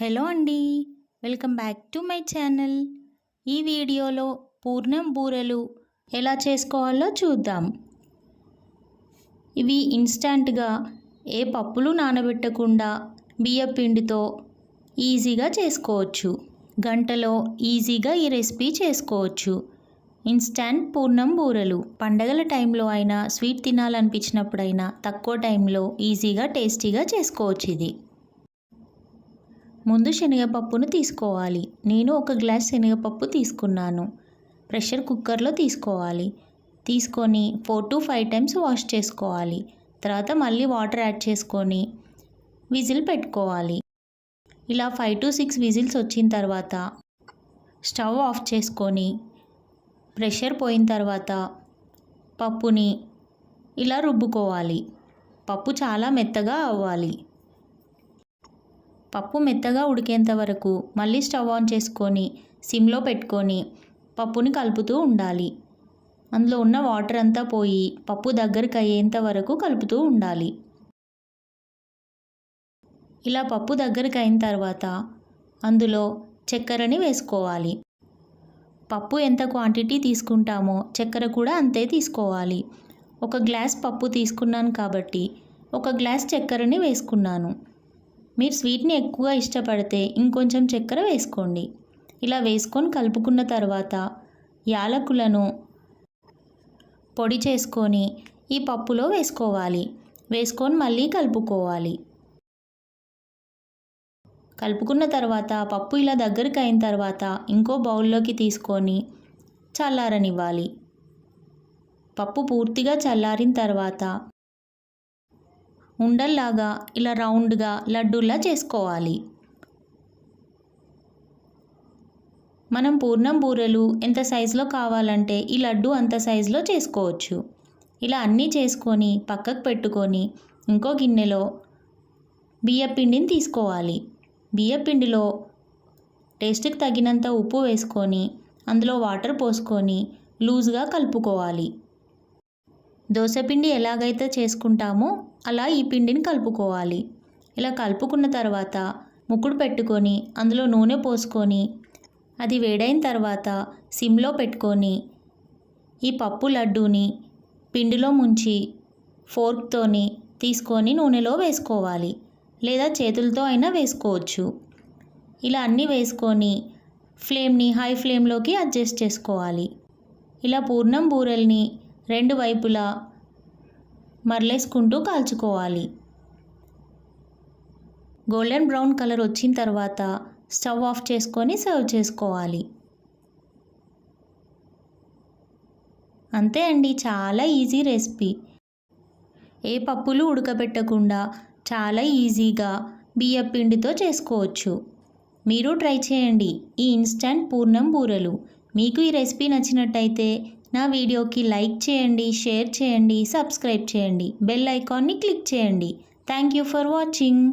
Hello అండి welcome back to my channel. ఈ వీడియోలో పూర్ణం బూరెలు ఎలా చేసుకోవాలో చూద్దాం. ఇవి ఇన్స్టాంట్గా ఏ పప్పులు నానబెట్టకుండా బియ్య పిండితో ఈజీగా చేసుకోవచ్చు. గంటలో ఈజీగా ఈ రెసిపీ చేసుకోవచ్చు. ఇన్స్టాంట్ పూర్ణం బూరెలు పండగల టైంలో అయినా స్వీట్ తినాలనిపించినప్పుడైనా తక్కువ టైంలో ఈజీగా టేస్టీగా చేసుకోవచ్చు ఇది. ముందు శనగపప్పును తీసుకోవాలి. నేను ఒక గ్లాస్ శనగపప్పు తీసుకున్నాను. ప్రెషర్ కుక్కర్లో తీసుకోవాలి. తీసుకొని four to five times wash చేసుకోవాలి. తర్వాత మళ్ళీ వాటర్ యాడ్ చేసుకొని విజిల్ పెట్టుకోవాలి. ఇలా ఫైవ్ టు సిక్స్ విజిల్స్ వచ్చిన తర్వాత స్టవ్ ఆఫ్ చేసుకొని ప్రెషర్ పోయిన తర్వాత పప్పుని ఇలా రుబ్బుకోవాలి. పప్పు చాలా మెత్తగా అవ్వాలి. పప్పు మెత్తగా ఉడికేంత వరకు మళ్ళీ స్టవ్ ఆన్ చేసుకొని సిమ్లో పెట్టుకొని పప్పుని కలుపుతూ ఉండాలి. అందులో ఉన్న వాటర్ అంతా పోయి పప్పు దగ్గరికి అయ్యేంత వరకు కలుపుతూ ఉండాలి. ఇలా పప్పు దగ్గరికి అయిన తర్వాత అందులో చక్కెరని వేసుకోవాలి. పప్పు ఎంత క్వాంటిటీ తీసుకుంటామో చక్కెర కూడా అంతే తీసుకోవాలి. ఒక గ్లాస్ పప్పు తీసుకున్నాను కాబట్టి ఒక గ్లాస్ చక్కెరని వేసుకున్నాను. మీరు స్వీట్ని ఎక్కువగా ఇష్టపడితే ఇంకొంచెం చక్కెర వేసుకోండి. ఇలా వేసుకొని కలుపుకున్న తర్వాత యాలకులను పొడి చేసుకొని ఈ పప్పులో వేసుకోవాలి. వేసుకొని మళ్ళీ కలుపుకోవాలి. కలుపుకున్న తర్వాత పప్పు ఇలా దగ్గరికి అయిన తర్వాత ఇంకో బౌల్లోకి తీసుకొని చల్లారనివ్వాలి. పప్పు పూర్తిగా చల్లారిన తర్వాత ఉండల్లాగా ఇలా రౌండ్గా లడ్డూలా చేసుకోవాలి. మనం పూర్ణం బూరెలు ఎంత సైజులో కావాలంటే ఈ లడ్డు అంత సైజులో చేసుకోవచ్చు. ఇలా అన్నీ చేసుకొని పక్కకు పెట్టుకొని ఇంకో గిన్నెలో బియ్యపిండిని తీసుకోవాలి. బియ్యపిండిలో టేస్ట్కి తగినంత ఉప్పు వేసుకొని అందులో వాటర్ పోసుకొని లూజ్గా కలుపుకోవాలి. దోశపిండి ఎలాగైతే చేసుకుంటామో అలా ఈ పిండిని కలుపుకోవాలి. ఇలా కలుపుకున్న తర్వాత ముక్కుడు పెట్టుకొని అందులో నూనె పోసుకొని అది వేడైన తర్వాత సిమ్లో పెట్టుకొని ఈ పప్పు లడ్డూని పిండిలో ముంచి ఫోర్క్తోని తీసుకొని నూనెలో వేసుకోవాలి. లేదా చేతులతో అయినా వేసుకోవచ్చు. ఇలా అన్నీ వేసుకొని ఫ్లేమ్ని హై ఫ్లేమ్లోకి అడ్జస్ట్ చేసుకోవాలి. ఇలా పూర్ణం బూరెల్ని రెండు వైపులా మరలేసుకుంటూ కాల్చుకోవాలి. గోల్డెన్ బ్రౌన్ కలర్ వచ్చిన తర్వాత స్టవ్ ఆఫ్ చేసుకొని సర్వ్ చేసుకోవాలి. అంతే అండి చాలా ఈజీ రెసిపీ. ఏ పప్పులు ఉడకబెట్టకుండా చాలా ఈజీగా బియ్య పిండితో చేసుకోవచ్చు. మీరు ట్రై చేయండి. ఈ ఇన్స్టంట్ పూర్ణం బూరెలు. మీకు ఈ రెసిపీ నచ్చినట్టయితే నా వీడియోకి లైక్ చేయండి షేర్ చేయండి సబ్స్క్రైబ్ చేయండి బెల్ ఐకాన్ని క్లిక్ చేయండి. Thank you for watching.